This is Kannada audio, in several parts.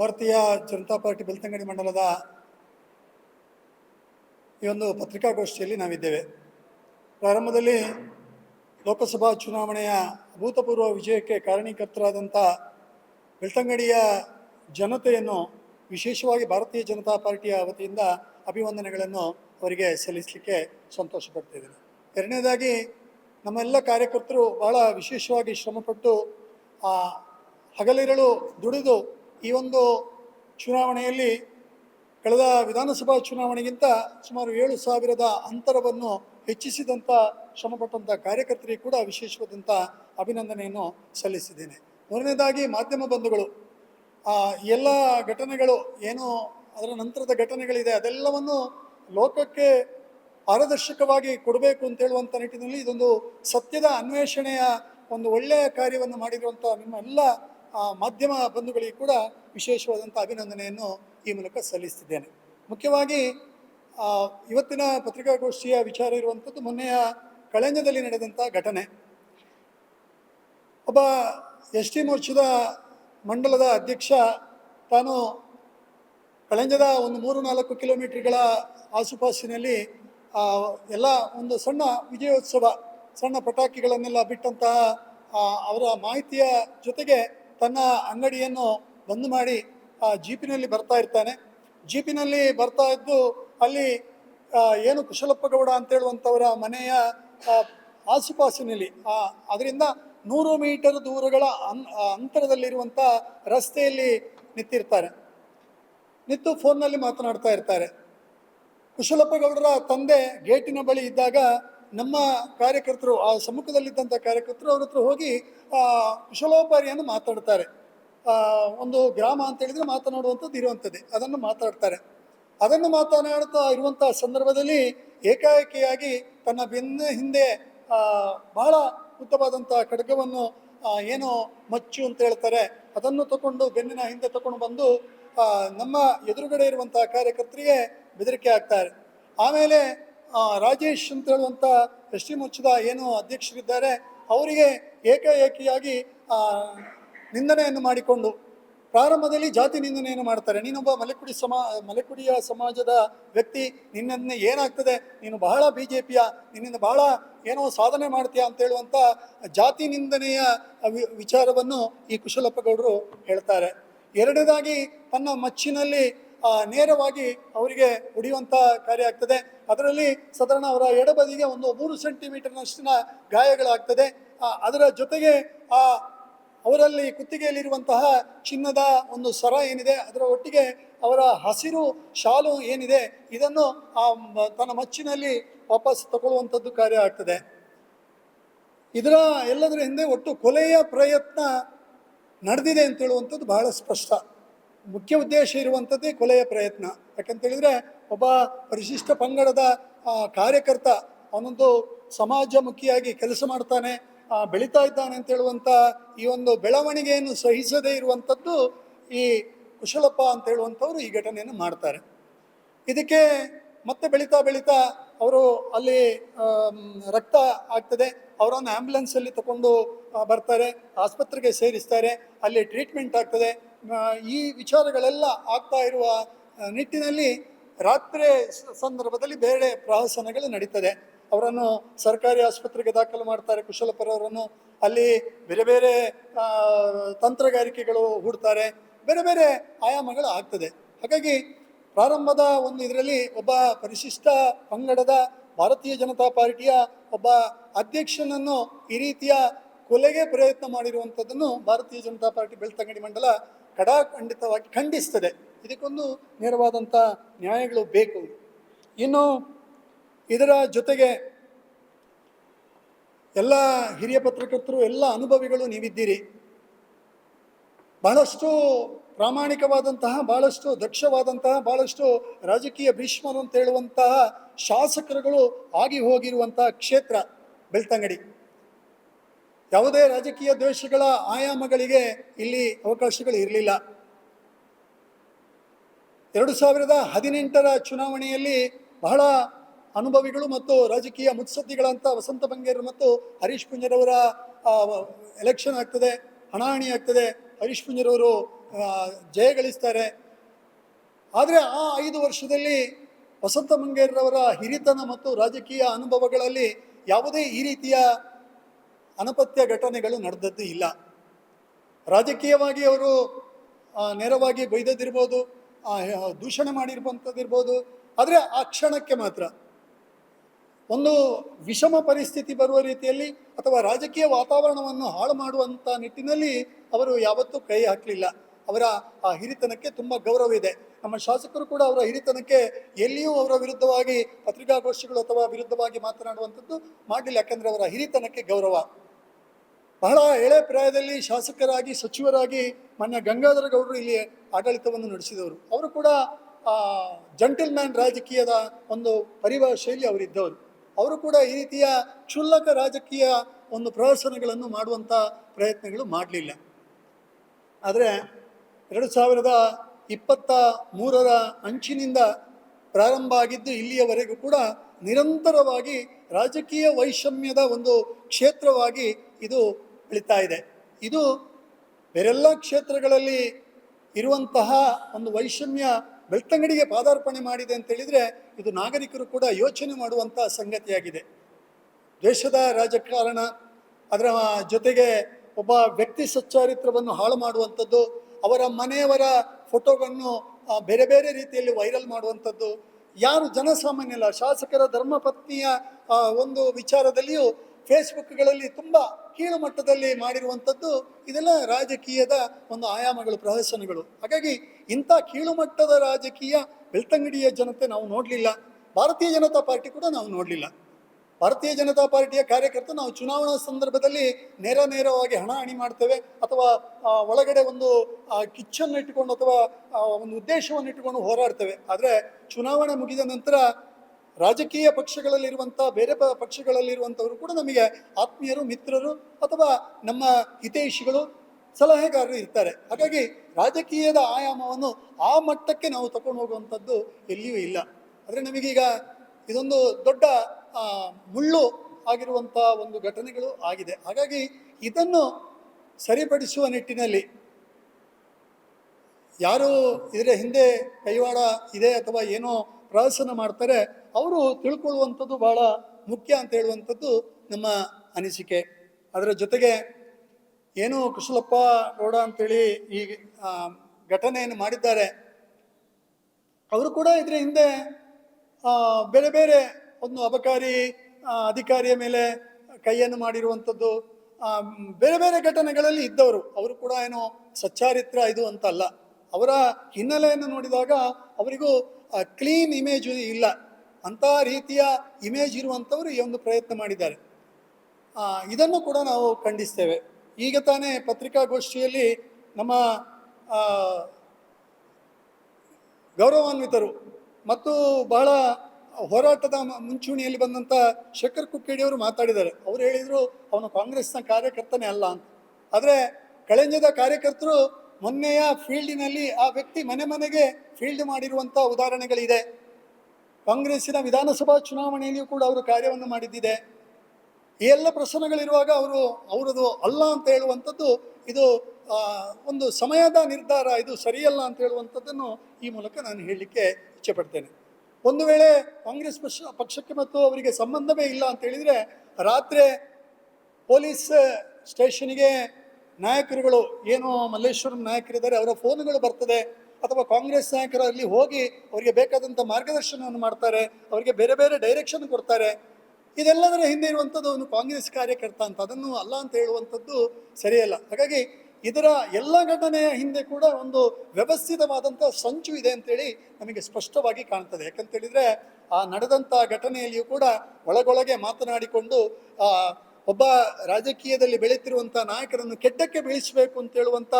ಭಾರತೀಯ ಜನತಾ ಪಾರ್ಟಿ ಬೆಳ್ತಂಗಡಿ ಮಂಡಲದ ಈ ಒಂದು ಪತ್ರಿಕಾಗೋಷ್ಠಿಯಲ್ಲಿ ನಾವಿದ್ದೇವೆ. ಪ್ರಾರಂಭದಲ್ಲಿ ಲೋಕಸಭಾ ಚುನಾವಣೆಯ ಅಭೂತಪೂರ್ವ ವಿಜಯಕ್ಕೆ ಕಾರಣೀಕರ್ತರಾದಂಥ ಬೆಳ್ತಂಗಡಿಯ ಜನತೆಯನ್ನು ವಿಶೇಷವಾಗಿ ಭಾರತೀಯ ಜನತಾ ಪಾರ್ಟಿಯ ವತಿಯಿಂದ ಅಭಿವಂದನೆಗಳನ್ನು ಅವರಿಗೆ ಸಲ್ಲಿಸಲಿಕ್ಕೆ ಸಂತೋಷ ಪಡ್ತಿದ್ದೇನೆ ಎರಡನೇದಾಗಿ, ನಮ್ಮೆಲ್ಲ ಕಾರ್ಯಕರ್ತರು ಬಹಳ ವಿಶೇಷವಾಗಿ ಶ್ರಮಪಟ್ಟು ಹಗಲಿರಳು ದುಡಿದು ಈ ಒಂದು ಚುನಾವಣೆಯಲ್ಲಿ ಕಳೆದ ವಿಧಾನಸಭಾ ಚುನಾವಣೆಗಿಂತ ಸುಮಾರು ಏಳು ಸಾವಿರದ ಅಂತರವನ್ನು ಹೆಚ್ಚಿಸಿದಂಥ ಶ್ರಮಪಟ್ಟಂಥ ಕಾರ್ಯಕರ್ತರಿಗೆ ಕೂಡ ವಿಶೇಷವಾದಂಥ ಅಭಿನಂದನೆಯನ್ನು ಸಲ್ಲಿಸಿದ್ದೇನೆ. ಮೂರನೇದಾಗಿ ಮಾಧ್ಯಮ ಬಂಧುಗಳು ಎಲ್ಲ ಘಟನೆಗಳು ಏನು ಅದರ ನಂತರದ ಘಟನೆಗಳಿದೆ ಅದೆಲ್ಲವನ್ನು ಲೋಕಕ್ಕೆ ಪಾರದರ್ಶಕವಾಗಿ ಕೊಡಬೇಕು ಅಂತ ಹೇಳುವಂಥ ನಿಟ್ಟಿನಲ್ಲಿ ಇದೊಂದು ಸತ್ಯದ ಅನ್ವೇಷಣೆಯ ಒಂದು ಒಳ್ಳೆಯ ಕಾರ್ಯವನ್ನು ಮಾಡಿರುವಂಥ ನಿಮ್ಮ ಎಲ್ಲ ಆ, ಮಾಧ್ಯಮ ಬಂಧುಗಳಿಗೆ ಕೂಡ ವಿಶೇಷವಾದಂಥ ಅಭಿನಂದನೆಯನ್ನು ಈ ಮೂಲಕ ಸಲ್ಲಿಸ್ತಿದ್ದೇನೆ. ಮುಖ್ಯವಾಗಿ ಇವತ್ತಿನ ಪತ್ರಿಕಾಗೋಷ್ಠಿಯ ವಿಚಾರ ಇರುವಂಥದ್ದು ಮೊನ್ನೆಯ ಕಳೆಂಜದಲ್ಲಿ ನಡೆದಂಥ ಘಟನೆ. ಒಬ್ಬ ಎಸ್ ಟಿ ಮೋರ್ಚಾದ ಮಂಡಲದ ಅಧ್ಯಕ್ಷ, ತಾನು ಕಳೆಂಜದ ಒಂದು ಮೂರು ನಾಲ್ಕು ಕಿಲೋಮೀಟರ್ಗಳ ಆಸುಪಾಸಿನಲ್ಲಿ ಎಲ್ಲ ಒಂದು ಸಣ್ಣ ವಿಜಯೋತ್ಸವ, ಸಣ್ಣ ಪಟಾಕಿಗಳನ್ನೆಲ್ಲ ಬಿಟ್ಟಂತಹ ಅವರ ಮಾಹಿತಿಯ ಜೊತೆಗೆ ತನ್ನ ಅಂಗಡಿಯನ್ನು ಬಂದ್ ಮಾಡಿ ಆ, ಜೀಪಿನಲ್ಲಿ ಬರ್ತಾ ಇರ್ತಾನೆ. ಜೀಪಿನಲ್ಲಿ ಬರ್ತಾ ಇದ್ದು ಅಲ್ಲಿ ಏನು ಕುಶಲಪ್ಪ ಗೌಡ ಅಂತ ಹೇಳುವಂಥವರ ಮನೆಯ ಆಸುಪಾಸಿನಲ್ಲಿ ಅದರಿಂದ ನೂರು ಮೀಟರ್ ದೂರಗಳ ಅನ್ ಅಂತರದಲ್ಲಿರುವಂಥ ರಸ್ತೆಯಲ್ಲಿ ನಿಂತಿರ್ತಾರೆ. ನಿಂತು ಫೋನ್ನಲ್ಲಿ ಮಾತನಾಡ್ತಾ ಇರ್ತಾರೆ. ಕುಶಲಪ್ಪ ಗೌಡರ ತಂದೆ ಗೇಟಿನ ಬಳಿ ಇದ್ದಾಗ ನಮ್ಮ ಕಾರ್ಯಕರ್ತರು, ಆ ಸಮ್ಮುಖದಲ್ಲಿದ್ದಂಥ ಕಾರ್ಯಕರ್ತರು ಅವ್ರ ಹತ್ರ ಹೋಗಿ ಕುಶಲೋಪಾರಿಯನ್ನು ಮಾತಾಡ್ತಾರೆ. ಒಂದು ಗ್ರಾಮ ಅಂತ ಹೇಳಿದ್ರೆ ಮಾತನಾಡುವಂಥದ್ದು ಇರುವಂಥದ್ದೇ, ಅದನ್ನು ಮಾತಾಡ್ತಾರೆ. ಅದನ್ನು ಮಾತನಾಡ್ತಾ ಇರುವಂಥ ಸಂದರ್ಭದಲ್ಲಿ ಏಕಾಏಕಿಯಾಗಿ ತನ್ನ ಬೆನ್ನ ಹಿಂದೆ ಬಹಳ ಉದ್ದವಾದಂಥ ಖಡ್ಗವನ್ನು ಏನು ಮಚ್ಚು ಅಂತ ಹೇಳ್ತಾರೆ, ಅದನ್ನು ತಗೊಂಡು ಬೆನ್ನಿನ ಹಿಂದೆ ತಗೊಂಡು ಬಂದು ನಮ್ಮ ಎದುರುಗಡೆ ಇರುವಂಥ ಕಾರ್ಯಕರ್ತರಿಗೆ ಬೆದರಿಕೆ ಆಗ್ತಾರೆ ಆಮೇಲೆ ರಾಜೇಶ್ ಅಂತ ಹೇಳುವಂಥ ಎಸ್ ಮುಚ್ಚದ ಏನು ಅಧ್ಯಕ್ಷರಿದ್ದಾರೆ, ಅವರಿಗೆ ಏಕಾಏಕಿಯಾಗಿ ನಿಂದನೆಯನ್ನು ಮಾಡಿಕೊಂಡು ಪ್ರಾರಂಭದಲ್ಲಿ ಜಾತಿ ನಿಂದನೆಯನ್ನು ಮಾಡ್ತಾರೆ. ನೀನೊಬ್ಬ ಮಲೆಕುಡಿ ಸಮಾ, ಮಲೆಕುಡಿಯ ಸಮಾಜದ ವ್ಯಕ್ತಿ, ನಿನ್ನನ್ನು ಏನಾಗ್ತದೆ? ನೀನು ಬಹಳ ಬಿ ಜೆ ಪಿಯ ನಿನ್ನಿಂದ ಬಹಳ ಏನೋ ಸಾಧನೆ ಮಾಡ್ತೀಯ ಅಂತ ಹೇಳುವಂಥ ಜಾತಿ ನಿಂದನೆಯ ವಿಚಾರವನ್ನು ಈ ಕುಶಲಪ್ಪ ಗೌಡರು ಹೇಳ್ತಾರೆ. ಎರಡನೇದಾಗಿ, ತನ್ನ ಮಚ್ಚಿನಲ್ಲಿ ನೇರವಾಗಿ ಅವರಿಗೆ ಹೊಡೆಯುವಂಥ ಕಾರ್ಯ ಆಗ್ತದೆ. ಅದರಲ್ಲಿ ಸಾಧಾರಣ ಅವರ ಎಡಬದಿಗೆ ಒಂದು ಮೂರು ಸೆಂಟಿಮೀಟರ್ನಷ್ಟಿನ ಗಾಯಗಳಾಗ್ತದೆ. ಅದರ ಜೊತೆಗೆ, ಆ, ಅವರಲ್ಲಿ ಕುತ್ತಿಗೆಯಲ್ಲಿರುವಂತಹ ಚಿನ್ನದ ಒಂದು ಸರ ಏನಿದೆ, ಅದರ ಒಟ್ಟಿಗೆ ಅವರ ಹಸಿರು ಶಾಲು ಏನಿದೆ, ಇದನ್ನು, ಆ ತನ್ನ ಮಚ್ಚಿನಲ್ಲಿ ವಾಪಸ್ ತಗೊಳ್ಳುವಂಥದ್ದು ಕಾರ್ಯ ಆಗ್ತದೆ. ಇದರ ಎಲ್ಲದರ ಹಿಂದೆ ಒಟ್ಟು ಕೊಲೆಯ ಪ್ರಯತ್ನ ನಡೆದಿದೆ ಅಂತ ಹೇಳುವಂಥದ್ದು ಬಹಳ ಸ್ಪಷ್ಟ. ಮುಖ್ಯ ಉದ್ದೇಶ ಇರುವಂಥದ್ದೇ ಕೊಲೆಯ ಪ್ರಯತ್ನ. ಯಾಕಂತೇಳಿದರೆ ಒಬ್ಬ ಪರಿಶಿಷ್ಟ ಪಂಗಡದ ಕಾರ್ಯಕರ್ತ, ಅವನೊಂದು ಸಮಾಜಮುಖಿಯಾಗಿ ಕೆಲಸ ಮಾಡ್ತಾನೆ ಬೆಳೀತಾ ಇದ್ದಾನೆ ಅಂತ ಹೇಳುವಂಥ ಈ ಒಂದು ಬೆಳವಣಿಗೆಯನ್ನು ಸಹಿಸದೇ ಇರುವಂಥದ್ದು ಈ ಕುಶಲಪ್ಪ ಅಂತ ಹೇಳುವಂಥವ್ರು ಈ ಘಟನೆಯನ್ನು ಮಾಡ್ತಾರೆ. ಇದಕ್ಕೆ ಮತ್ತೆ ಬೆಳೀತಾ ಬೆಳೀತಾ ಅವರು ಅಲ್ಲಿ ರಕ್ತ ಆಗ್ತದೆ, ಅವರನ್ನು ಆ್ಯಂಬುಲೆನ್ಸಲ್ಲಿ ತಗೊಂಡು ಬರ್ತಾರೆ, ಆಸ್ಪತ್ರೆಗೆ ಸೇರಿಸ್ತಾರೆ, ಅಲ್ಲಿ ಟ್ರೀಟ್ಮೆಂಟ್ ಆಗ್ತದೆ ಈ ವಿಚಾರಗಳೆಲ್ಲ ಆಗ್ತಾ ಇರುವ ನಿಟ್ಟಿನಲ್ಲಿ ರಾತ್ರಿ ಸಂದರ್ಭದಲ್ಲಿ ಬೇರೆ ಪ್ರಹಸನಗಳು ನಡೀತದೆ. ಅವರನ್ನು ಸರ್ಕಾರಿ ಆಸ್ಪತ್ರೆಗೆ ದಾಖಲು ಮಾಡ್ತಾರೆ ಕುಶಲಪರವರನ್ನು ಅಲ್ಲಿ ಬೇರೆ ಬೇರೆ ತಂತ್ರಗಾರಿಕೆಗಳು ಹೂಡ್ತಾರೆ. ಬೇರೆ ಬೇರೆ ಆಯಾಮಗಳು ಆಗ್ತದೆ. ಹಾಗಾಗಿ ಪ್ರಾರಂಭದ ಒಂದು ಇದರಲ್ಲಿ ಒಬ್ಬ ಪರಿಶಿಷ್ಟ ಪಂಗಡದ ಭಾರತೀಯ ಜನತಾ ಪಾರ್ಟಿಯ ಒಬ್ಬ ಅಧ್ಯಕ್ಷನನ್ನು ಈ ರೀತಿಯ ಕೊಲೆಗೆ ಪ್ರಯತ್ನ ಮಾಡಿರುವಂಥದ್ದನ್ನು ಭಾರತೀಯ ಜನತಾ ಪಾರ್ಟಿ ಬೆಳ್ತಂಗಡಿ ಮಂಡಲ ಕಡಾಖಂಡಿತವಾಗಿ ಖಂಡಿಸ್ತದೆ. ಇದಕ್ಕೊಂದು ನೇರವಾದಂಥ ನ್ಯಾಯಗಳು ಬೇಕು. ಇನ್ನು ಇದರ ಜೊತೆಗೆ ಎಲ್ಲ ಹಿರಿಯ ಪತ್ರಕರ್ತರು, ಎಲ್ಲ ಅನುಭವಿಗಳು ನೀವಿದ್ದೀರಿ. ಬಹಳಷ್ಟು ಪ್ರಾಮಾಣಿಕವಾದಂತಹ, ಬಹಳಷ್ಟು ದಕ್ಷವಾದಂತಹ, ಬಹಳಷ್ಟು ರಾಜಕೀಯ ಭೀಷ್ಮರು ಅಂತ ಹೇಳುವಂತಹ ಶಾಸಕರುಗಳು ಆಗಿ ಹೋಗಿರುವಂತಹ ಕ್ಷೇತ್ರ ಬೆಳ್ತಂಗಡಿ. ಯಾವುದೇ ರಾಜಕೀಯ ದ್ವೇಷಗಳ ಆಯಾಮಗಳಿಗೆ ಇಲ್ಲಿ ಅವಕಾಶಗಳು ಇರಲಿಲ್ಲ. ಎರಡು ಸಾವಿರದ ಹದಿನೆಂಟರ ಚುನಾವಣೆಯಲ್ಲಿ ಬಹಳ ಅನುಭವಿಗಳು ಮತ್ತು ರಾಜಕೀಯ ಮುತ್ಸದ್ದಿಗಳಂತ ವಸಂತ ಬಂಗೇರು ಮತ್ತು ಹರೀಶ್ ಪುಂಜರವರ ಎಲೆಕ್ಷನ್ ಆಗ್ತದೆ ಹಣಾಹಣಿ ಆಗ್ತದೆ. ಹರೀಶ್ ಪುಂಜರವರು ಆ, ಜಯ ಗಳಿಸ್ತಾರೆ. ಆದರೆ ಆ ಐದು ವರ್ಷದಲ್ಲಿ ವಸಂತ ಮಂಗೇರ್ರವರ ಹಿರಿತನ ಮತ್ತು ರಾಜಕೀಯ ಅನುಭವಗಳಲ್ಲಿ ಯಾವುದೇ ಈ ರೀತಿಯ ಅನಪತ್ಯ ಘಟನೆಗಳು ನಡೆದದ್ದು ಇಲ್ಲ. ರಾಜಕೀಯವಾಗಿ ಅವರು ನೇರವಾಗಿ ಬೈದದ್ದಿರ್ಬೋದು. ದೂಷಣೆ ಮಾಡಿರುವಂಥದ್ದಿರ್ಬೋದು. ಆದರೆ ಆ ಕ್ಷಣಕ್ಕೆ ಮಾತ್ರ. ಒಂದು ವಿಷಮ ಪರಿಸ್ಥಿತಿ ಬರುವ ರೀತಿಯಲ್ಲಿ ಅಥವಾ ರಾಜಕೀಯ ವಾತಾವರಣವನ್ನು ಹಾಳು ಮಾಡುವಂಥ ನಿಟ್ಟಿನಲ್ಲಿ ಅವರು ಯಾವತ್ತೂ ಕೈ ಹಾಕಲಿಲ್ಲ. ಅವರ ಆ ಹಿರಿತನಕ್ಕೆ ತುಂಬ ಗೌರವ ಇದೆ. ನಮ್ಮ ಶಾಸಕರು ಕೂಡ ಅವರ ಹಿರಿತನಕ್ಕೆ ಎಲ್ಲಿಯೂ ಅವರ ವಿರುದ್ಧವಾಗಿ ಪತ್ರಿಕಾಗೋಷ್ಠಿಗಳು ಅಥವಾ ವಿರುದ್ಧವಾಗಿ ಮಾತನಾಡುವಂಥದ್ದು ಮಾಡಲಿಲ್ಲ. ಯಾಕಂದರೆ ಅವರ ಹಿರಿತನಕ್ಕೆ ಗೌರವ. ಬಹಳ ಎಳೆ ಪ್ರಾಯದಲ್ಲಿ ಶಾಸಕರಾಗಿ, ಸಚಿವರಾಗಿ ಮಾನ್ಯ ಗಂಗಾಧರ ಗೌಡರು ಇಲ್ಲಿ ಆಡಳಿತವನ್ನು ನಡೆಸಿದವರು. ಅವರು ಕೂಡ ಜಂಟಲ್ ಮ್ಯಾನ್ ರಾಜಕೀಯದ ಒಂದು ಶೈಲಿ ಅವರಿದ್ದವರು. ಅವರು ಕೂಡ ಈ ರೀತಿಯ ಕ್ಷುಲ್ಲಕ ರಾಜಕೀಯ ಒಂದು ಪ್ರದರ್ಶನಗಳನ್ನು ಮಾಡುವಂಥ ಪ್ರಯತ್ನಗಳು ಮಾಡಲಿಲ್ಲ. ಆದರೆ ಎರಡು ಸಾವಿರದ ಇಪ್ಪತ್ತ ಮೂರರ ಅಂಚಿನಿಂದ ಪ್ರಾರಂಭ ಆಗಿದ್ದು ಇಲ್ಲಿಯವರೆಗೂ ಕೂಡ ನಿರಂತರವಾಗಿ ರಾಜಕೀಯ ವೈಷಮ್ಯದ ಒಂದು ಕ್ಷೇತ್ರವಾಗಿ ಇದು ಬೆಳೀತಾ ಇದೆ. ಇದು ಬೇರೆಲ್ಲ ಕ್ಷೇತ್ರಗಳಲ್ಲಿ ಇರುವಂತಹ ಒಂದು ವೈಷಮ್ಯ ಬೆಳ್ತಂಗಡಿಗೆ ಪಾದಾರ್ಪಣೆ ಮಾಡಿದೆ ಅಂತ ಹೇಳಿದರೆ ಇದು ನಾಗರಿಕರು ಕೂಡ ಯೋಚನೆ ಮಾಡುವಂಥ ಸಂಗತಿಯಾಗಿದೆ. ದೇಶದ ರಾಜಕಾರಣ, ಅದರ ಜೊತೆಗೆ ಒಬ್ಬ ವ್ಯಕ್ತಿ ಸಚ್ಚಾರಿತ್ರವನ್ನು ಹಾಳು ಮಾಡುವಂಥದ್ದು, ಅವರ ಮನೆಯವರ ಫೋಟೋಗಳನ್ನು ಬೇರೆ ಬೇರೆ ರೀತಿಯಲ್ಲಿ ವೈರಲ್ ಮಾಡುವಂಥದ್ದು, ಯಾರು ಜನಸಾಮಾನ್ಯಲ್ಲ, ಶಾಸಕರ ಧರ್ಮಪತ್ನಿಯ ಒಂದು ವಿಚಾರದಲ್ಲಿಯೂ ಫೇಸ್ಬುಕ್ಗಳಲ್ಲಿ ತುಂಬ ಕೀಳು ಮಟ್ಟದಲ್ಲಿ ಮಾಡಿರುವಂಥದ್ದು ಇದೆಲ್ಲ ರಾಜಕೀಯದ ಒಂದು ಆಯಾಮಗಳು, ಪ್ರದರ್ಶನಗಳು. ಹಾಗಾಗಿ ಇಂಥ ಕೀಳು ಮಟ್ಟದ ರಾಜಕೀಯ ಬೆಳ್ತಂಗಡಿಯ ಜನತೆ ನಾವು ನೋಡಲಿಲ್ಲ. ಭಾರತೀಯ ಜನತಾ ಪಾರ್ಟಿ ಕೂಡ ನಾವು ನೋಡಲಿಲ್ಲ. ಭಾರತೀಯ ಜನತಾ ಪಾರ್ಟಿಯ ಕಾರ್ಯಕರ್ತರು ನಾವು ಚುನಾವಣಾ ಸಂದರ್ಭದಲ್ಲಿ ನೇರ ನೇರವಾಗಿ ಹಣ ಹಣಿ ಮಾಡ್ತೇವೆ ಅಥವಾ ಒಳಗಡೆ ಒಂದು ಕಿಚ್ಚನ್ನು ಇಟ್ಟುಕೊಂಡು ಅಥವಾ ಒಂದು ಉದ್ದೇಶವನ್ನು ಇಟ್ಟುಕೊಂಡು ಹೋರಾಡ್ತೇವೆ. ಆದರೆ ಚುನಾವಣೆ ಮುಗಿದ ನಂತರ ರಾಜಕೀಯ ಪಕ್ಷಗಳಲ್ಲಿರುವಂಥ, ಬೇರೆ ಪ ಪಕ್ಷಗಳಲ್ಲಿರುವಂಥವರು ಕೂಡ ನಮಗೆ ಆತ್ಮೀಯರು, ಮಿತ್ರರು ಅಥವಾ ನಮ್ಮ ಹಿತೈಷಿಗಳು ಸಲಹೆಗಾರರು ಇರ್ತಾರೆ. ಹಾಗಾಗಿ ರಾಜಕೀಯದ ಆಯಾಮವನ್ನು ಆ ಮಟ್ಟಕ್ಕೆ ನಾವು ತಗೊಂಡು ಹೋಗುವಂಥದ್ದು ಎಲ್ಲಿಯೂ ಇಲ್ಲ. ಆದರೆ ನಮಗೀಗ ಇದೊಂದು ದೊಡ್ಡ ಮುಳ್ಳು ಆಗಿರುವಂಥ ಒಂದು ಘಟನೆಗಳು ಆಗಿದೆ. ಹಾಗಾಗಿ ಇದನ್ನು ಸರಿಪಡಿಸುವ ನಿಟ್ಟಿನಲ್ಲಿ ಯಾರು ಇದರ ಹಿಂದೆ ಕೈವಾಡ ಇದೆ ಅಥವಾ ಏನೋ ಪ್ರಹಸನ ಮಾಡ್ತಾರೆ ಅವರು ತಿಳ್ಕೊಳ್ಳುವಂಥದ್ದು ಬಹಳ ಮುಖ್ಯ ಅಂತ ಹೇಳುವಂಥದ್ದು ನಮ್ಮ ಅನಿಸಿಕೆ. ಅದರ ಜೊತೆಗೆ ಏನು ಕುಶಲಪ್ಪ ಗೌಡ ಅಂತೇಳಿ ಈ ಘಟನೆಯನ್ನು ಮಾಡಿದ್ದಾರೆ. ಅವರು ಕೂಡ ಇದರ ಹಿಂದೆ ಬೇರೆ ಬೇರೆ ಒಂದು ಅಬಕಾರಿ ಅಧಿಕಾರಿಯ ಮೇಲೆ ಕೈಯನ್ನು ಮಾಡಿರುವಂಥದ್ದು ಬೇರೆ ಬೇರೆ ಘಟನೆಗಳಲ್ಲಿ ಇದ್ದವರು. ಅವರು ಕೂಡ ಏನು ಸಚ್ಚಾರಿತ್ರ ಇದು ಅಂತ ಅಲ್ಲ ಅವರ ಹಿನ್ನೆಲೆಯನ್ನು ನೋಡಿದಾಗ ಅವರಿಗೂ ಕ್ಲೀನ್ ಇಮೇಜ್ ಇಲ್ಲ. ಅಂಥ ರೀತಿಯ ಇಮೇಜ್ ಇರುವಂಥವರು ಈ ಒಂದು ಪ್ರಯತ್ನ ಮಾಡಿದ್ದಾರೆ. ಇದನ್ನು ಕೂಡ ನಾವು ಖಂಡಿಸ್ತೇವೆ. ಈಗ ತಾನೇ ಪತ್ರಿಕಾಗೋಷ್ಠಿಯಲ್ಲಿ ನಮ್ಮ ಗೌರವಾನ್ವಿತರು ಮತ್ತು ಬಹಳ ಹೋರಾಟದ ಮುಂಚೂಣಿಯಲ್ಲಿ ಬಂದಂಥ ಶೇಖರ್ ಕುಕ್ಕೇಡಿಯವರು ಮಾತಾಡಿದ್ದಾರೆ. ಅವರು ಹೇಳಿದರು, ಅವನು ಕಾಂಗ್ರೆಸ್ನ ಕಾರ್ಯಕರ್ತನೇ ಅಲ್ಲ ಅಂತ. ಆದರೆ ಕಳೆಂಜದ ಕಾರ್ಯಕರ್ತರು ಮೊನ್ನೆಯ ಫೀಲ್ಡಿನಲ್ಲಿ ಆ ವ್ಯಕ್ತಿ ಮನೆ ಮನೆಗೆ ಫೀಲ್ಡ್ ಮಾಡಿರುವಂಥ ಉದಾಹರಣೆಗಳಿದೆ. ಕಾಂಗ್ರೆಸ್ಸಿನ ವಿಧಾನಸಭಾ ಚುನಾವಣೆಯಲ್ಲಿಯೂ ಕೂಡ ಅವರು ಕಾರ್ಯವನ್ನು ಮಾಡಿದ್ದಿದೆ. ಈ ಎಲ್ಲ ಪ್ರಶ್ನೆಗಳಿರುವಾಗ ಅವರು, ಅವರದು ಅಲ್ಲ ಅಂತ ಹೇಳುವಂಥದ್ದು ಇದು ಒಂದು ಸಮಯದ ನಿರ್ಧಾರ, ಇದು ಸರಿಯಲ್ಲ ಅಂತ ಹೇಳುವಂಥದ್ದನ್ನು ಈ ಮೂಲಕ ನಾನು ಹೇಳಲಿಕ್ಕೆ ಇಚ್ಛೆಪಡ್ತೇನೆ. ಒಂದು ವೇಳೆ ಕಾಂಗ್ರೆಸ್ ಪಕ್ಷ, ಪಕ್ಷಕ್ಕೆ ಮತ್ತು ಅವರಿಗೆ ಸಂಬಂಧವೇ ಇಲ್ಲ ಅಂತ ಹೇಳಿದರೆ, ರಾತ್ರಿ ಪೊಲೀಸ್ ಸ್ಟೇಷನ್ಗೆ ನಾಯಕರುಗಳು, ಏನು ಮಲ್ಲೇಶ್ವರಂ ನಾಯಕರಿದ್ದಾರೆ, ಅವರ ಫೋನ್ಗಳು ಬರ್ತದೆ. ಅಥವಾ ಕಾಂಗ್ರೆಸ್ ನಾಯಕರು ಅಲ್ಲಿ ಹೋಗಿ ಅವರಿಗೆ ಬೇಕಾದಂಥ ಮಾರ್ಗದರ್ಶನವನ್ನು ಮಾಡ್ತಾರೆ, ಅವರಿಗೆ ಬೇರೆ ಬೇರೆ ಡೈರೆಕ್ಷನ್ ಕೊಡ್ತಾರೆ. ಇದೆಲ್ಲದರ ಹಿಂದೆ ಇರುವಂಥದ್ದು ಒಂದು ಕಾಂಗ್ರೆಸ್ ಕಾರ್ಯಕರ್ತ ಅಂತ, ಅದನ್ನು ಅಲ್ಲ ಅಂತ ಹೇಳುವಂಥದ್ದು ಸರಿಯಲ್ಲ. ಹಾಗಾಗಿ ಇದರ ಎಲ್ಲ ಘಟನೆಯ ಹಿಂದೆ ಕೂಡ ಒಂದು ವ್ಯವಸ್ಥಿತವಾದಂಥ ಸಂಚು ಇದೆ ಅಂತೇಳಿ ನಮಗೆ ಸ್ಪಷ್ಟವಾಗಿ ಕಾಣ್ತದೆ. ಯಾಕಂತೇಳಿದರೆ ಆ ನಡೆದಂಥ ಘಟನೆಯಲ್ಲಿಯೂ ಕೂಡ ಒಳಗೊಳಗೆ ಮಾತನಾಡಿಕೊಂಡು ಒಬ್ಬ ರಾಜಕೀಯದಲ್ಲಿ ಬೆಳೀತಿರುವಂಥ ನಾಯಕರನ್ನು ಕೆಟ್ಟಕ್ಕೆ ಬೆಳೆಸಬೇಕು ಅಂತ ಹೇಳುವಂಥ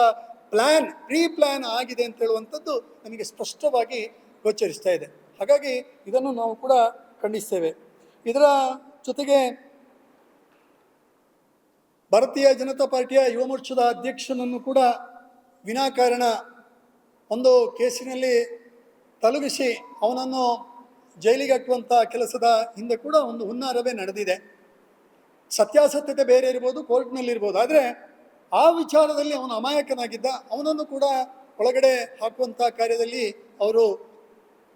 ಪ್ಲ್ಯಾನ್ ಪ್ರೀ ಪ್ಲ್ಯಾನ್ ಆಗಿದೆ ಅಂತ ಹೇಳುವಂಥದ್ದು ನಮಗೆ ಸ್ಪಷ್ಟವಾಗಿ ಗೋಚರಿಸ್ತಾ ಇದೆ. ಹಾಗಾಗಿ ಇದನ್ನು ನಾವು ಕೂಡ ಖಂಡಿಸ್ತೇವೆ. ಇದರ ಜೊತೆಗೆ ಭಾರತೀಯ ಜನತಾ ಪಾರ್ಟಿಯ ಯುವ ಮೋರ್ಚಾದ ಅಧ್ಯಕ್ಷನನ್ನು ಕೂಡ ವಿನಾಕಾರಣ ಒಂದು ಕೇಸಿನಲ್ಲಿ ತಲುಗಿಸಿ ಅವನನ್ನು ಜೈಲಿಗೆ ಹಾಕುವಂಥ ಕೆಲಸದ ಹಿಂದೆ ಕೂಡ ಒಂದು ಹುನ್ನಾರವೇ ನಡೆದಿದೆ. ಸತ್ಯಾಸತ್ಯತೆ ಬೇರೆ ಇರ್ಬೋದು, ಕೋರ್ಟ್ನಲ್ಲಿರ್ಬೋದು. ಆದರೆ ಆ ವಿಚಾರದಲ್ಲಿ ಅವನು ಅಮಾಯಕನಾಗಿದ್ದ. ಅವನನ್ನು ಕೂಡ ಒಳಗಡೆ ಹಾಕುವಂಥ ಕಾರ್ಯದಲ್ಲಿ ಅವರು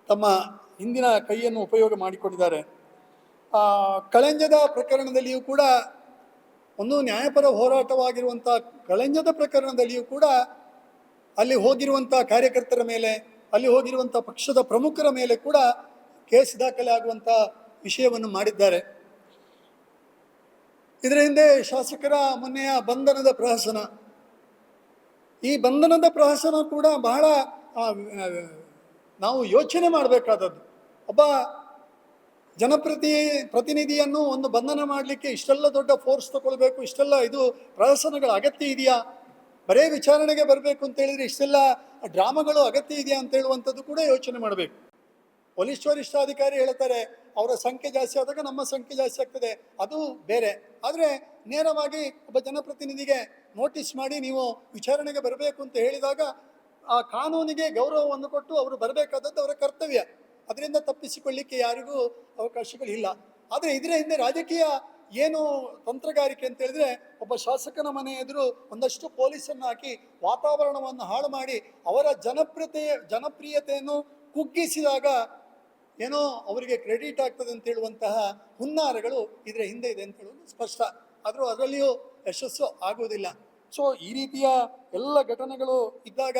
ತಮ್ಮ ಹಿಂದಿನ ಕೈಯನ್ನು ಉಪಯೋಗ ಮಾಡಿಕೊಂಡಿದ್ದಾರೆ. ಕಳಂಜದ ಪ್ರಕರಣದಲ್ಲಿಯೂ ಕೂಡ ಒಂದು ನ್ಯಾಯಪರ ಹೋರಾಟವಾಗಿರುವಂಥ ಕಳೆಂಜದ ಪ್ರಕರಣದಲ್ಲಿಯೂ ಕೂಡ ಅಲ್ಲಿ ಹೋಗಿರುವಂಥ ಕಾರ್ಯಕರ್ತರ ಮೇಲೆ, ಅಲ್ಲಿ ಹೋಗಿರುವಂಥ ಪಕ್ಷದ ಪ್ರಮುಖರ ಮೇಲೆ ಕೂಡ ಕೇಸ್ ದಾಖಲೆ ಆಗುವಂಥ ವಿಷಯವನ್ನು ಮಾಡಿದ್ದಾರೆ. ಇದರ ಹಿಂದೆ ಶಾಸಕರ ಮೊನ್ನೆಯ ಬಂಧನದ ಪ್ರಹಸನ. ಈ ಬಂಧನದ ಪ್ರಹಸನ ಕೂಡ ಬಹಳ ನಾವು ಯೋಚನೆ ಮಾಡಬೇಕಾದದ್ದು. ಒಬ್ಬ ಜನಪ್ರತಿ, ಪ್ರತಿನಿಧಿಯನ್ನು ಒಂದು ಬಂಧನ ಮಾಡಲಿಕ್ಕೆ ಇಷ್ಟೆಲ್ಲ ದೊಡ್ಡ ಫೋರ್ಸ್ ತಗೊಳ್ಬೇಕು, ಇಷ್ಟೆಲ್ಲ ಇದು ಪ್ರಹಸನಗಳ ಅಗತ್ಯ ಇದೆಯಾ? ಬರೇ ವಿಚಾರಣೆಗೆ ಬರಬೇಕು ಅಂತ ಹೇಳಿದ್ರೆ ಇಷ್ಟೆಲ್ಲ ಡ್ರಾಮಾಗಳು ಅಗತ್ಯ ಇದೆಯಾ ಅಂತ ಹೇಳುವಂಥದ್ದು ಕೂಡ ಯೋಚನೆ ಮಾಡಬೇಕು. ಪೊಲೀಸ್ ವರಿಷ್ಠಾಧಿಕಾರಿ ಹೇಳ್ತಾರೆ ಅವರ ಸಂಖ್ಯೆ ಜಾಸ್ತಿ ಆದಾಗ ನಮ್ಮ ಸಂಖ್ಯೆ ಜಾಸ್ತಿ ಆಗ್ತದೆ. ಅದು ಬೇರೆ. ಆದರೆ ನೇರವಾಗಿ ಒಬ್ಬ ಜನಪ್ರತಿನಿಧಿಗೆ ನೋಟಿಸ್ ಮಾಡಿ ನೀವು ವಿಚಾರಣೆಗೆ ಬರಬೇಕು ಅಂತ ಹೇಳಿದಾಗ ಆ ಕಾನೂನಿಗೆ ಗೌರವವನ್ನು ಕೊಟ್ಟು ಅವರು ಬರಬೇಕಾದದ್ದು ಅವರ ಕರ್ತವ್ಯ. ಅದರಿಂದ ತಪ್ಪಿಸಿಕೊಳ್ಳಿಕ್ಕೆ ಯಾರಿಗೂ ಅವಕಾಶಗಳಿಲ್ಲ ಆದರೆ ಇದರ ಹಿಂದೆ ರಾಜಕೀಯ ಏನು ತಂತ್ರಗಾರಿಕೆ ಅಂತ ಹೇಳಿದ್ರೆ ಒಬ್ಬ ಶಾಸಕನ ಮನೆ ಎದುರು ಒಂದಷ್ಟು ಪೊಲೀಸನ್ನು ಹಾಕಿ ವಾತಾವರಣವನ್ನು ಹಾಳು ಮಾಡಿ ಅವರ ಜನಪ್ರಿಯತೆ ಜನಪ್ರಿಯತೆಯನ್ನು ಕುಗ್ಗಿಸಿದಾಗ ಏನೋ ಅವರಿಗೆ ಕ್ರೆಡಿಟ್ ಆಗ್ತದೆ ಅಂತ ಹೇಳುವಂತಹ ಹುನ್ನಾರಗಳು ಇದರ ಹಿಂದೆ ಇದೆ ಅಂತ ಹೇಳುವುದು ಸ್ಪಷ್ಟ. ಆದರೂ ಅದರಲ್ಲಿಯೂ ಯಶಸ್ಸು ಆಗುವುದಿಲ್ಲ. ಸೊ ಈ ರೀತಿಯ ಎಲ್ಲ ಘಟನೆಗಳು ಇದ್ದಾಗ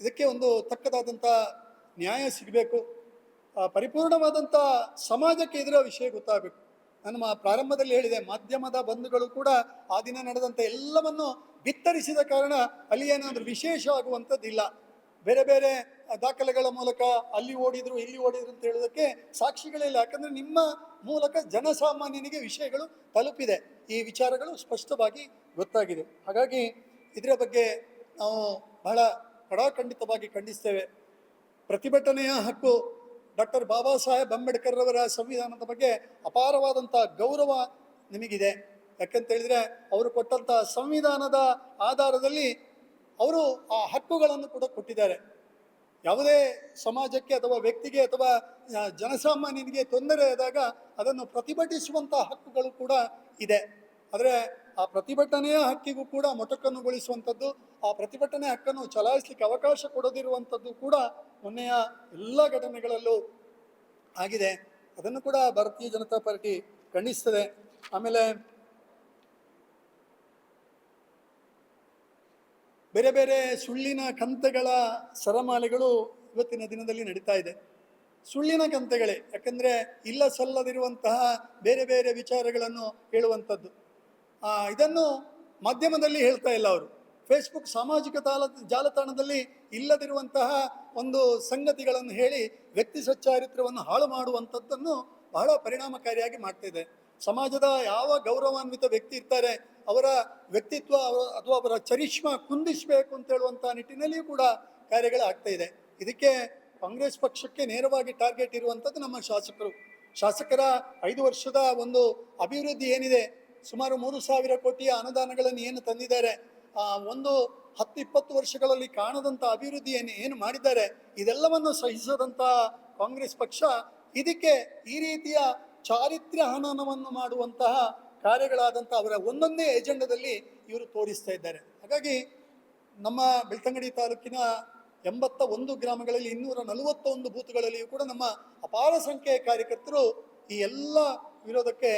ಇದಕ್ಕೆ ಒಂದು ತಕ್ಕದಾದಂಥ ನ್ಯಾಯ ಸಿಗಬೇಕು. ಪರಿಪೂರ್ಣವಾದಂಥ ಸಮಾಜಕ್ಕೆ ಇದರ ವಿಷಯ ಗೊತ್ತಾಗಬೇಕು. ನಾನು ಮಾ- ಪ್ರಾರಂಭದಲ್ಲಿ ಹೇಳಿದೆ, ಮಾಧ್ಯಮದ ಬಂಧುಗಳು ಕೂಡ ಆ ದಿನ ನಡೆದಂಥ ಎಲ್ಲವನ್ನು ಬಿತ್ತರಿಸಿದ ಕಾರಣ ಅಲ್ಲಿ ಏನಾದರೂ ವಿಶೇಷ ಆಗುವಂಥದ್ದಿಲ್ಲ ಬೇರೆ ಬೇರೆ ದಾಖಲೆಗಳ ಮೂಲಕ ಅಲ್ಲಿ ಓಡಿದ್ರು, ಇಲ್ಲಿ ಓಡಿದ್ರು ಅಂತ ಹೇಳೋದಕ್ಕೆ ಸಾಕ್ಷಿಗಳಿಲ್ಲ ಯಾಕಂದ್ರೆ ನಿಮ್ಮ ಮೂಲಕ ಜನಸಾಮಾನ್ಯನಿಗೆ ವಿಷಯಗಳು ತಲುಪಿದೆ. ಈ ವಿಚಾರಗಳು ಸ್ಪಷ್ಟವಾಗಿ ಗೊತ್ತಾಗಿದೆ. ಹಾಗಾಗಿ ಇದರ ಬಗ್ಗೆ ನಾವು ಬಹಳ ಕಡಾಖಂಡಿತವಾಗಿ ಖಂಡಿಸ್ತೇವೆ. ಪ್ರತಿಭಟನೆಯ ಹಕ್ಕು ಡಾಕ್ಟರ್ ಬಾಬಾ ಸಾಹೇಬ್ ಅಂಬೇಡ್ಕರ್ ಅವರ ಸಂವಿಧಾನದ ಬಗ್ಗೆ ಅಪಾರವಾದಂಥ ಗೌರವ ನಿಮಗಿದೆ. ಯಾಕಂತ ಹೇಳಿದ್ರೆ ಅವರು ಕೊಟ್ಟಂಥ ಸಂವಿಧಾನದ ಆಧಾರದಲ್ಲಿ ಅವರು ಆ ಹಕ್ಕುಗಳನ್ನು ಕೂಡ ಕೊಟ್ಟಿದ್ದಾರೆ. ಯಾವುದೇ ಸಮಾಜಕ್ಕೆ ಅಥವಾ ವ್ಯಕ್ತಿಗೆ ಅಥವಾ ಜನಸಾಮಾನ್ಯನಿಗೆ ತೊಂದರೆ ಆದಾಗ ಅದನ್ನು ಪ್ರತಿಭಟಿಸುವಂಥ ಹಕ್ಕುಗಳು ಕೂಡ ಇದೆ. ಆದರೆ ಆ ಪ್ರತಿಭಟನೆಯ ಹಕ್ಕಿಗೂ ಕೂಡ ಮೊಟಕನ್ನುಗೊಳಿಸುವಂಥದ್ದು, ಆ ಪ್ರತಿಭಟನೆ ಹಕ್ಕನ್ನು ಚಲಾಯಿಸಲಿಕ್ಕೆ ಅವಕಾಶ ಕೊಡದಿರುವಂಥದ್ದು ಕೂಡ ಮೊನ್ನೆಯ ಎಲ್ಲ ಘಟನೆಗಳಲ್ಲೂ ಆಗಿದೆ. ಅದನ್ನು ಕೂಡ ಭಾರತೀಯ ಜನತಾ ಪಾರ್ಟಿ ಖಂಡಿಸ್ತದೆ. ಆಮೇಲೆ ಬೇರೆ ಬೇರೆ ಸುಳ್ಳಿನ ಕಂತೆಗಳ ಸರಮಾಲೆಗಳು ಇವತ್ತಿನ ದಿನದಲ್ಲಿ ನಡೀತಾ ಇದೆ. ಸುಳ್ಳಿನ ಕಂತೆಗಳೇ, ಯಾಕಂದರೆ ಇಲ್ಲ ಸಲ್ಲದಿರುವಂತಹ ಬೇರೆ ಬೇರೆ ವಿಚಾರಗಳನ್ನು ಹೇಳುವಂಥದ್ದು. ಇದನ್ನು ಮಾಧ್ಯಮದಲ್ಲಿ ಹೇಳ್ತಾ ಇಲ್ಲ ಅವರು. ಫೇಸ್ಬುಕ್ ಸಾಮಾಜಿಕ ತಾಲ, ಜಾಲತಾಣದಲ್ಲಿ ಇಲ್ಲದಿರುವಂತಹ ಒಂದು ಸಂಗತಿಗಳನ್ನು ಹೇಳಿ ವ್ಯಕ್ತಿ ಸಚ್ಚಾರಿತ್ರ್ಯವನ್ನು ಹಾಳು ಮಾಡುವಂಥದ್ದನ್ನು ಬಹಳ ಪರಿಣಾಮಕಾರಿಯಾಗಿ ಮಾಡ್ತಿದೆ ಸಮಾಜದ ಯಾವ ಗೌರವಾನ್ವಿತ ವ್ಯಕ್ತಿ ಇರ್ತಾರೆ ಅವರ ವ್ಯಕ್ತಿತ್ವ ಅಥವಾ ಅವರ ಚರಿಷ್ಮ ಕುಂದಿಸಬೇಕು ಅಂತ ಹೇಳುವಂಥ ನಿಟ್ಟಿನಲ್ಲಿಯೂ ಕೂಡ ಕಾರ್ಯಗಳಾಗ್ತಾ ಇದೆ. ಇದಕ್ಕೆ ಕಾಂಗ್ರೆಸ್ ಪಕ್ಷಕ್ಕೆ ನೇರವಾಗಿ ಟಾರ್ಗೆಟ್ ಇರುವಂಥದ್ದು ನಮ್ಮ ಶಾಸಕರು. ಶಾಸಕರ ಐದು ವರ್ಷದ ಒಂದು ಅಭಿವೃದ್ಧಿ ಏನಿದೆ? ಸುಮಾರು ಮೂರು ಸಾವಿರ ಕೋಟಿಯ ಅನುದಾನಗಳನ್ನು ಏನು ತಂದಿದ್ದಾರೆ? ಒಂದು ಹತ್ತು ಇಪ್ಪತ್ತು ವರ್ಷಗಳಲ್ಲಿ ಕಾಣದಂಥ ಅಭಿವೃದ್ಧಿಯನ್ನು ಏನು ಏನು ಮಾಡಿದ್ದಾರೆ? ಇದೆಲ್ಲವನ್ನು ಸಹಿಸದಂಥ ಕಾಂಗ್ರೆಸ್ ಪಕ್ಷ ಇದಕ್ಕೆ ಈ ರೀತಿಯ ಚಾರಿತ್ರ್ಯ ಹನನವನ್ನು ಮಾಡುವಂತಹ ಕಾರ್ಯಗಳಾದಂಥ ಅವರ ಒಂದೊಂದೇ ಎಜೆಂಡದಲ್ಲಿ ಇವರು ತೋರಿಸ್ತಾ ಇದ್ದಾರೆ. ಹಾಗಾಗಿ ನಮ್ಮ ಬೆಳ್ತಂಗಡಿ ತಾಲೂಕಿನ ಎಂಬತ್ತ ಒಂದು ಗ್ರಾಮಗಳಲ್ಲಿ ಇನ್ನೂರ ನಲವತ್ತೊಂದು ಬೂತ್ಗಳಲ್ಲಿಯೂ ಕೂಡ ನಮ್ಮ ಅಪಾರ ಸಂಖ್ಯೆಯ ಕಾರ್ಯಕರ್ತರು ಈ ಎಲ್ಲ ವಿರೋಧಕ್ಕೆ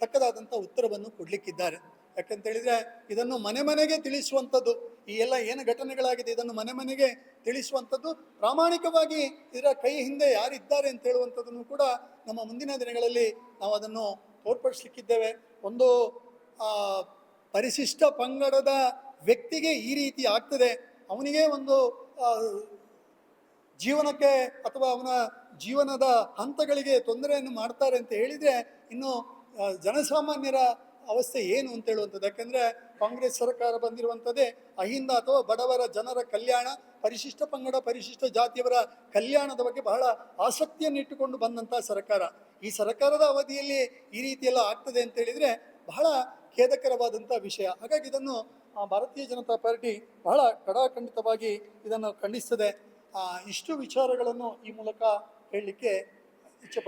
ತಕ್ಕದಾದಂಥ ಉತ್ತರವನ್ನು ಕೊಡಲಿಕ್ಕಿದ್ದಾರೆ. ಯಾಕಂತ ಹೇಳಿದ್ರೆ ಇದನ್ನು ಮನೆ ಮನೆಗೆ ತಿಳಿಸುವಂಥದ್ದು, ಈ ಎಲ್ಲ ಏನು ಘಟನೆಗಳಾಗಿದೆ ಇದನ್ನು ಮನೆ ಮನೆಗೆ ತಿಳಿಸುವಂಥದ್ದು, ಪ್ರಾಮಾಣಿಕವಾಗಿ ಇದರ ಕೈ ಹಿಂದೆ ಯಾರಿದ್ದಾರೆ ಅಂತ ಹೇಳುವಂಥದ್ದನ್ನು ಕೂಡ ನಮ್ಮ ಮುಂದಿನ ದಿನಗಳಲ್ಲಿ ನಾವು ಅದನ್ನು ತೋರ್ಪಡಿಸ್ಲಿಕ್ಕಿದ್ದೇವೆ. ಒಂದು ಪರಿಶಿಷ್ಟ ಪಂಗಡದ ವ್ಯಕ್ತಿಗೆ ಈ ರೀತಿ ಆಗ್ತದೆ. ಅವನಿಗೆ ಒಂದು ಜೀವನಕ್ಕೆ ಅಥವಾ ಅವನ ಜೀವನದ ಹಂತಗಳಿಗೆ ತೊಂದರೆಯನ್ನು ಮಾಡ್ತಾರೆ ಅಂತ ಹೇಳಿದರೆ, ಇನ್ನು ಜನಸಾಮಾನ್ಯರ ಅವಸ್ಥೆ ಏನು ಅಂತ ಹೇಳುವಂಥದ್ದು. ಯಾಕೆಂದರೆ ಕಾಂಗ್ರೆಸ್ ಸರ್ಕಾರ ಬಂದಿರುವಂಥದ್ದೇ ಅಹಿಂದ ಅಥವಾ ಬಡವರ ಜನರ ಕಲ್ಯಾಣ, ಪರಿಶಿಷ್ಟ ಪಂಗಡ, ಪರಿಶಿಷ್ಟ ಜಾತಿಯವರ ಕಲ್ಯಾಣದ ಬಗ್ಗೆ ಬಹಳ ಆಸಕ್ತಿಯನ್ನು ಇಟ್ಟುಕೊಂಡು ಬಂದಂಥ ಸರ್ಕಾರ. ಈ ಸರ್ಕಾರದ ಅವಧಿಯಲ್ಲಿ ಈ ರೀತಿಯೆಲ್ಲ ಆಗ್ತದೆ ಅಂತ ಹೇಳಿದರೆ ಬಹಳ ಖೇದಕರವಾದಂಥ ವಿಷಯ. ಹಾಗಾಗಿ ಇದನ್ನು ಭಾರತೀಯ ಜನತಾ ಪಾರ್ಟಿ ಬಹಳ ಕಡಾಖಂಡಿತವಾಗಿ ಇದನ್ನು ಖಂಡಿಸ್ತದೆ. ಇಷ್ಟು ವಿಚಾರಗಳನ್ನು ಈ ಮೂಲಕ ಹೇಳಲಿಕ್ಕೆ ಇಚ್ಛೆ